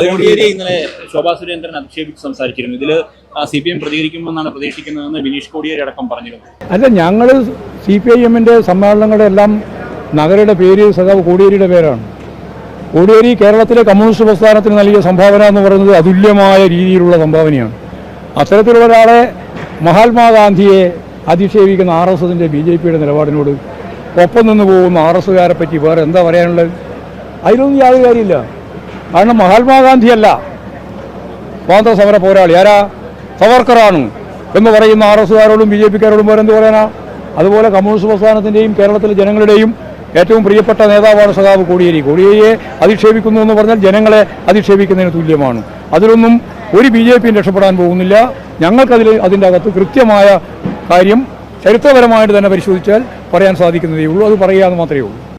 കോടിയേരി ഇന്നലെ ശോഭാ സുരേന്ദ്രൻ അധിക്ഷേപിച്ച് സംസാരിച്ചിരുന്നു. ഇതിൽ സി പി എം പ്രതികരിക്കുമെന്നാണ് പ്രതീക്ഷിക്കുന്നതെന്ന് ബിനീഷ് കോടിയേരി അടക്കം പറഞ്ഞിരുന്നു. അല്ല ഞങ്ങൾ സി പി ഐ എമ്മിന്റെ സമ്മേളനങ്ങളുടെ എല്ലാം നഗരയുടെ പേര് സഖാവ് കോടിയേരിയുടെ പേരാണ്. കോടിയേരി കേരളത്തിലെ കമ്മ്യൂണിസ്റ്റ് പ്രസ്ഥാനത്തിന് നൽകിയ സംഭാവന എന്ന് പറയുന്നത് അതുല്യമായ രീതിയിലുള്ള സംഭാവനയാണ്. അത്തരത്തിലുള്ള ഒരാളെ മഹാത്മാഗാന്ധിയെ അധിക്ഷേപിക്കുന്ന ആർ എസ് എസിന്റെ ബി ജെ പിയുടെ നിലപാടിനോട് ഒപ്പം നിന്ന് പോകുന്ന ആർ എസ്സുകാരെ പറ്റി വേറെ എന്താ പറയാനുള്ളത്? അതിലൊന്നും യാതൊരു കാര്യമില്ല കാരണം മഹാത്മാഗാന്ധിയല്ല. സ്വാതന്ത്ര്യ സമര പോരാളി. ആരാ? സവർക്കറാണ് എന്ന് പറയുന്ന ആർ എസ്സുകാരോടും ബി ജെ പിക്കാരോടും എന്ത് പറയാനാ? അതുപോലെ കമ്മ്യൂണിസ്റ്റ് പ്രസ്ഥാനത്തിന്റെയും കേരളത്തിലെ ജനങ്ങളുടെയും ഏറ്റവും പ്രിയപ്പെട്ട നേതാവാണ് സഖാവ് കോടിയേരി. കോടിയേരിയെ അധിക്ഷേപിക്കുന്നു എന്ന് പറഞ്ഞാൽ ജനങ്ങളെ അധിക്ഷേപിക്കുന്നതിന് തുല്യമാണ്. അതിലൊന്നും ഒരു ബി ജെ പിയും രക്ഷപ്പെടാൻ പോകുന്നില്ല. ഞങ്ങൾക്കതിൽ അതിന്റെ അകത്ത് കൃത്യമായ കാര്യം ചരിത്രപരമായിട്ട് തന്നെ പരിശോധിച്ചാൽ പറയാൻ സാധിക്കുന്നതേ ഉള്ളൂ. അത് പറയുക എന്ന് മാത്രമേ ഉള്ളൂ.